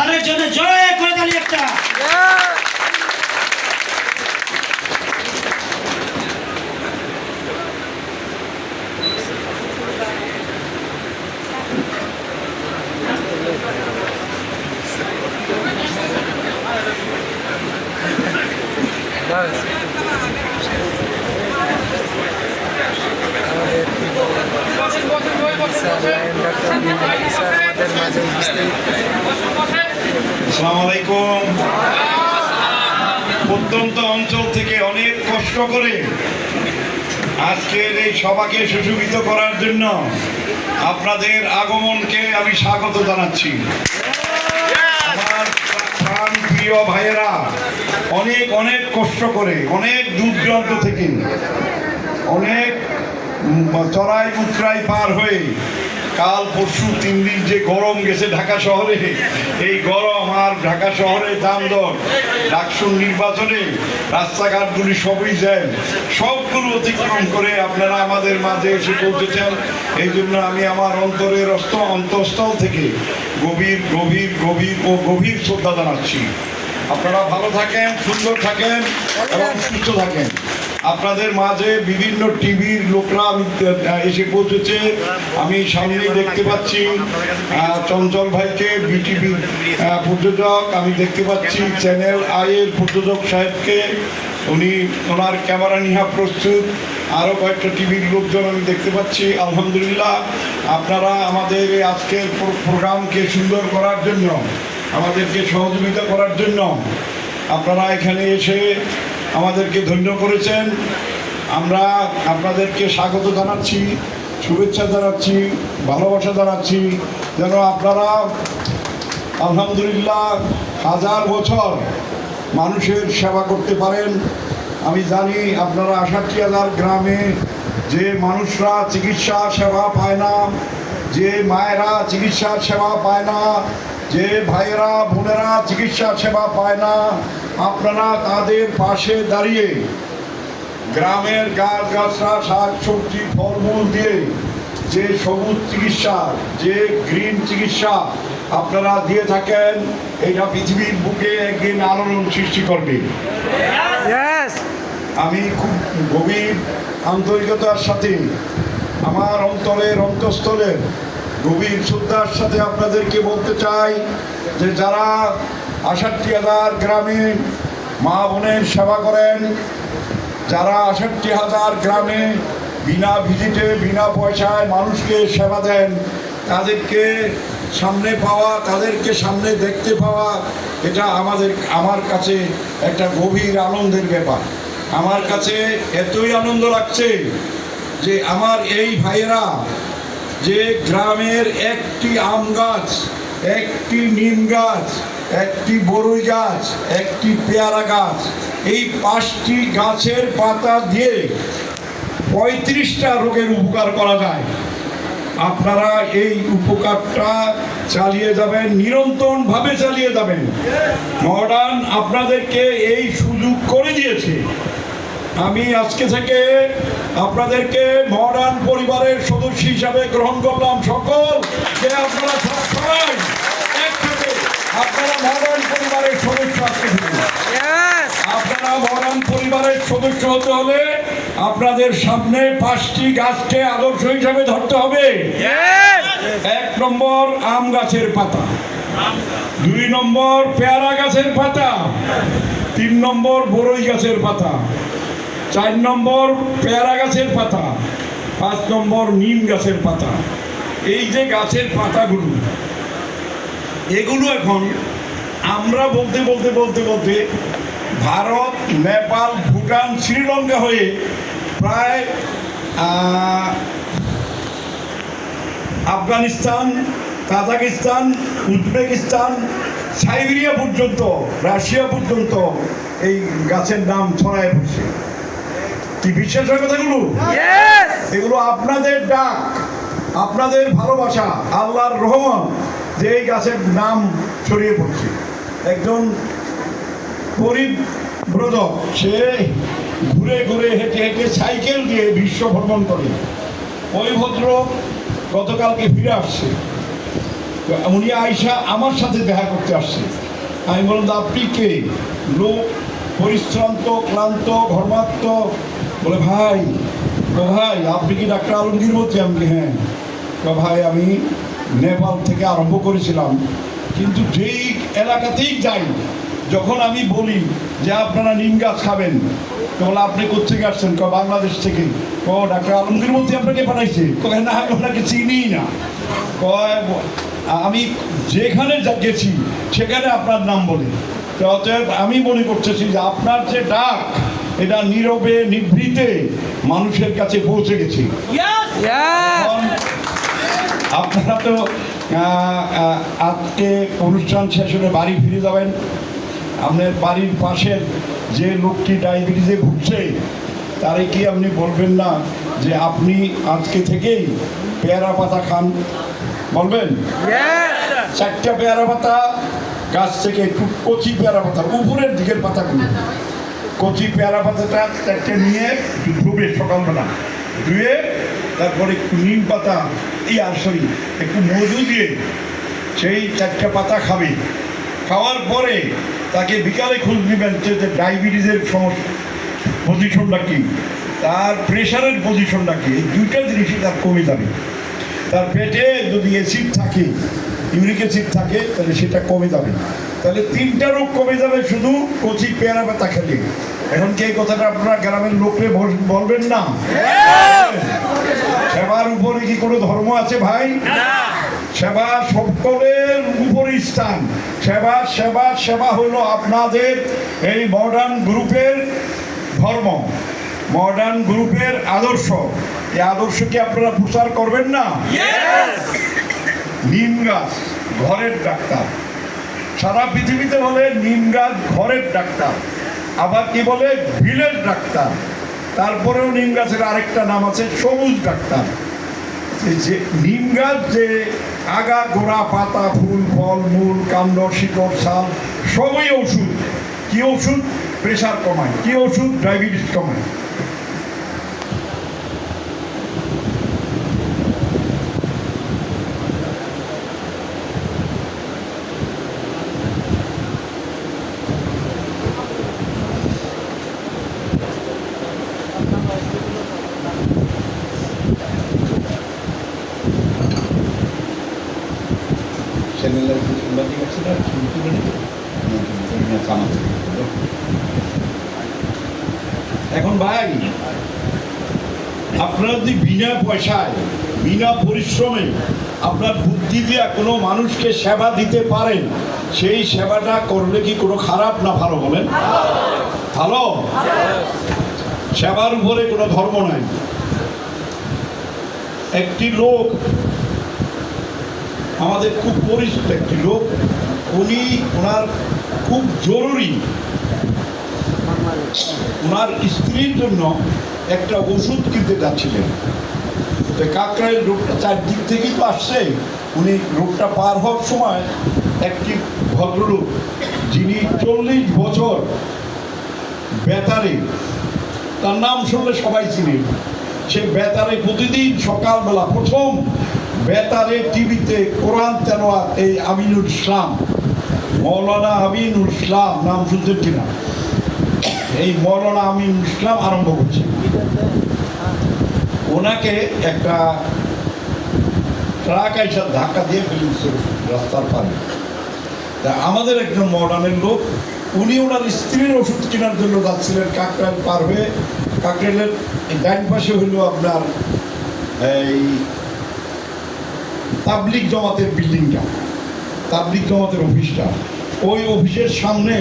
স্যারের জন্য জয় করে দাঁড়িয়ে একটা। আমাদের মাঝে উপস্থিত আসসালামু আলাইকুম। প্রত্যন্ত অঞ্চল থেকে অনেক কষ্ট করে আজকের এই সভাকে সুশোভিত করার জন্য আপনাদের আগমনকে আমি স্বাগত জানাচ্ছি। আমার প্রাণ প্রিয় ভাইয়েরা, অনেক অনেক কষ্ট করে, অনেক দূর থেকে, অনেক চড়াই উতরাই পার হয়ে কাল পরশু তিন দিন যে গরম গেছে ঢাকা শহরে, এই গরম আর ঢাকা শহরে দাম দর ডাকসুর নির্বাচনে রাস্তাঘাটগুলি সবই জ্যাম। সবগুলো অতিক্রম করে আপনারা আমাদের মাঝে এসে পৌঁছেছেন। এই জন্য আমি আমার অন্তরের অস্ত, অন্তঃস্থল থেকে গভীর গভীর গভীর ও গভীর শ্রদ্ধা জানাচ্ছি। আপনারা ভালো থাকেন, সুন্দর থাকেন এবং সুস্থ থাকেন। আপনাদের মাঝে বিভিন্ন টিভির লোকরা এসে পৌঁছেছে। আমি সামনে দেখতে পাচ্ছি চঞ্চল ভাইকে বিটিভি প্রযোজক। আমি দেখতে পাচ্ছি চ্যানেল আইয়ের প্রযোজক সাহেবকে। উনি, ওনার ক্যামেরা নিহা প্রস্তুত। আরও কয়েকটা টিভির লোকজন আমি দেখতে পাচ্ছি। আলহামদুলিল্লাহ, আপনারা আমাদের আজকের প্রোগ্রামকে সুন্দর করার জন্য, আমাদেরকে সহযোগিতা করার জন্য, আপনারা এখানে এসে আমাদেরকে ধন্য করেছেন। আমরা আপনাদেরকে স্বাগত জানাচ্ছি, শুভেচ্ছা জানাচ্ছি, ভালোবাসা জানাচ্ছি। যেন আপনারা, আলহামদুলিল্লাহ, হাজার বছর মানুষের সেবা করতে পারেন। আমি জানি আপনারা আষাটটি হাজার গ্রামে যে মানুষরা চিকিৎসা সেবা পায় না, যে মায়েরা চিকিৎসা সেবা পায় না, যে ভাইয়েরা, বোনেরা চিকিৎসা সেবা পায় না আপনারা তাদের পাশে দাঁড়িয়ে গ্রামের গাছ গাছরা শাক সবজি ফলমূল দিয়ে যে সবুজ চিকিৎসা যে গ্রিন চিকিৎসা আপনারা দিয়ে থাকেন এটা পৃথিবীর বুকে একদিন আলোড়ন সৃষ্টি করবে। আমি খুব গভীর আন্তরিকতার সাথে আমার অন্তরের অন্তঃস্থলের গভীর শ্রদ্ধার সাথে আপনাদেরকে বলতে চাই যে যারা আষাটটি হাজার গ্রামে মা বোনের সেবা করেন। যারা আষট্টি হাজার গ্রামে বিনা ভিজিটে, বিনা পয়সায় মানুষকে সেবা দেন, তাদেরকে সামনে পাওয়া, তাদেরকে সামনে দেখতে পাওয়া, এটা আমাদের, আমার কাছে একটা গভীর আনন্দের ব্যাপার। আমার কাছে এতই আনন্দ লাগছে যে আমার এই ভাইয়েরা যে গ্রামের একটি আম গাছ, একটি নিম গাছ একটি বরুই গাছ, একটি পেয়ারা গাছ। এই পাঁচটি গাছের পাতা দিয়ে পঁয়ত্রিশটা রোগের উপকার করা যায়। আপনারা এই উপকারটা চালিয়ে যাবেন, নিরন্তরভাবে চালিয়ে যাবেন। মডার্ন আপনাদেরকে এই সুযোগ করে দিয়েছে। আমি আজকে থেকে আপনাদেরকে মডার্ন পরিবারের সদস্য হিসাবে গ্রহণ করলাম। সকল যে আপনারা সব সবাই একসাথে আপনারা পরিবারের সদস্য আপনারা পরিবারের সদস্য হতে হলে আপনাদের সামনে পাঁচটি গাছকে আদর্শ হিসাবে ধরতে হবে। এক নম্বর আম গাছের পাতা দুই নম্বর পেয়ারা গাছের পাতা তিন নম্বর বরই গাছের পাতা চার নম্বর পেয়ারা গাছের পাতা পাঁচ নম্বর নিম গাছের পাতা। এই যে গাছের পাতাগুলো এগুলো এখন আমরা বলতে বলতে বলতে বলতে ভারত নেপাল ভুটান শ্রীলঙ্কা হয়ে প্রায় আফগানিস্তান কাজাকিস্তান উজবেকিস্তান সাইবেরিয়া পর্যন্ত রাশিয়া পর্যন্ত এই গাছের নাম ছড়ায় পড়ছে। কি বিশ্বাস হয় কথাগুলো? এগুলো আপনাদের ডাক আপনাদের ভালোবাসা আল্লাহর রহমান যে এই গাছের নাম ছড়িয়ে পড়ছে। একজন পরিব্রজক সে ঘুরে ঘুরে হেঁটে হেঁটে সাইকেল দিয়ে বিশ্ব ভ্রমণ করে। ওই ভদ্র গতকালকে ফিরে আসছে। উনি আয়সা আমার সাথে দেখা করতে আসছে। আমি বললাম, "তা আপনি কে? লোক পরিশ্রান্ত, ক্লান্ত, ঘর্মাক্ত বলে, ভাই ভাই আপনি কি ডাক্তার আলমগীর বলছি আমি হ্যাঁ। ভাই আমি নেপাল থেকে আরম্ভ করেছিলাম। কিন্তু যেই এলাকাতেই যাই যখন আমি বলি যে আপনারা নিম গাছ খাবেন তো বলে আপনি কোথেকে আসছেন? ক বাংলাদেশ থেকে। ও ডাক্তার আলমগীর মধ্যে আপনাকে পাঠাইছে। কয় না আমি ওনাকে চিনি না। কয় আমি যেখানে যা গেছি সেখানে আপনার নাম বলি। অতএব আমি মনে করতেছি যে আপনার যে ডাক এটা নীরবে নিভৃতে মানুষের কাছে পৌঁছে গেছে। আপনারা তো আজকে অনুষ্ঠান শেষ হলে বাড়ি ফিরে যাবেন। আপনার বাড়ির পাশের যে লোকটি ডায়াবেটিসে ভুগছে তারে কি আপনি বলবেন না যে আপনি আজকে থেকেই পেয়ারা পাতা খান? বলবেন? চারটা পেয়ারা পাতা গাছ থেকে একটু কচি পেয়ারা পাতা উপরের দিকের পাতাগুলো। কচি পেয়ারা পাতাটা চারটে নিয়ে একটু সকালবেলা। ধুয়ে তারপরে একটু নিম পাতা এই আর সরি একটু মধু দিয়ে সেই চারটে পাতা খাবে। খাওয়ার পরে তাকে বিকালে খোঁজ নেবেন যে ডায়াবেটিসের সমস্যা পজিশনটা কি। তার প্রেশারের পজিশনটা কি। এই দুইটা জিনিসই তার কমে যাবে। তার পেটে যদি অ্যাসিড থাকে ইউরিক অ্যাসিড থাকে, তাহলে সেটা কমে যাবে। তাহলে তিনটা রোগ কমে যাবে শুধু কচি পেয়ারা পাতা খেলে। এখন কি কথাটা আপনারা গ্রামের বল- বলবেন না? সেবার উপরে কি কোনো ধর্ম আছে ভাই? সেবা সকলের উপরে স্থান। সেবা সেবা সেবা হলো আপনাদের এই মডার্ন গ্রুপের ধর্ম। মডার্ন গ্রুপের আদর্শ। এই আদর্শকে আপনারা প্রচার করবেন না? নিম গাছ, ঘরের ডাক্তার। সারা পৃথিবীতে বলে নিম গাছ, ঘরের ডাক্তার। আবার কি বলে? ভিলের ডাক্তার। তারপরেও নিম গাছের আরেকটা নাম আছে, সবুজ ডাক্তার। যে নিম গাছ, যে আগা, গোড়া, পাতা, ফুল, ফল, মূল কাণ্ড শিকড় সাল সবই ওষুধ কি ওষুধ প্রেশার কমায়। কি ওষুধ ডায়াবেটিস কমায় চ্যানেলের সাংবাদিক আছে না শুনতে পারি এখন ভাই, আপনারা যদি বিনা পয়সায়, বিনা পরিশ্রমে আপনার বুদ্ধি দিয়ে কোনো মানুষকে সেবা দিতে পারেন, সেই সেবাটা করলে কি কোনো খারাপ না ভালো বলেন? ভালো? সেবার উপরে কোনো ধর্ম নাই। একটি লোক, আমাদের খুব পরিচিত একটি লোক, উনি ওনার খুব জরুরি। ওনার স্ত্রীর জন্য একটা ওষুধ কিনতে যাচ্ছিলেন। তো কাকরাইল রোগটা চারদিক থেকেই তো আসছে। উনি রোগটা পার হওয়ার সময় একটি ভদ্রলোক, যিনি চল্লিশ বছর বেতারে, তার নাম শুনলে সবাই চিনে। সে বেতারে প্রতিদিন সকালবেলা প্রথম বেতারে টিভিতে কোরআন তেলোয়াত এই আমিনুল ইসলাম। মৌলানা আমিনুল ইসলাম, নাম শুনছেন কিনা? এই মৌলানা আমিনুল ইসলাম আরম্ভ করছে। ওনাকে একটা ট্রাক আইসা ধাক্কা দিয়ে ফেলেছে রাস্তার পারে তা আমাদের একজন মডার্নের লোক, উনি ওনার স্ত্রীর ওষুধ কেনার জন্য যাচ্ছিলেন কাকরাইল পার হয়ে। কাকরাইলের ডাইন পাশে হইল আপনার এই তাবলিক জমাতের বিল্ডিংটা তাবলিক জমাতের অফিসটা। ওই অফিসের সামনে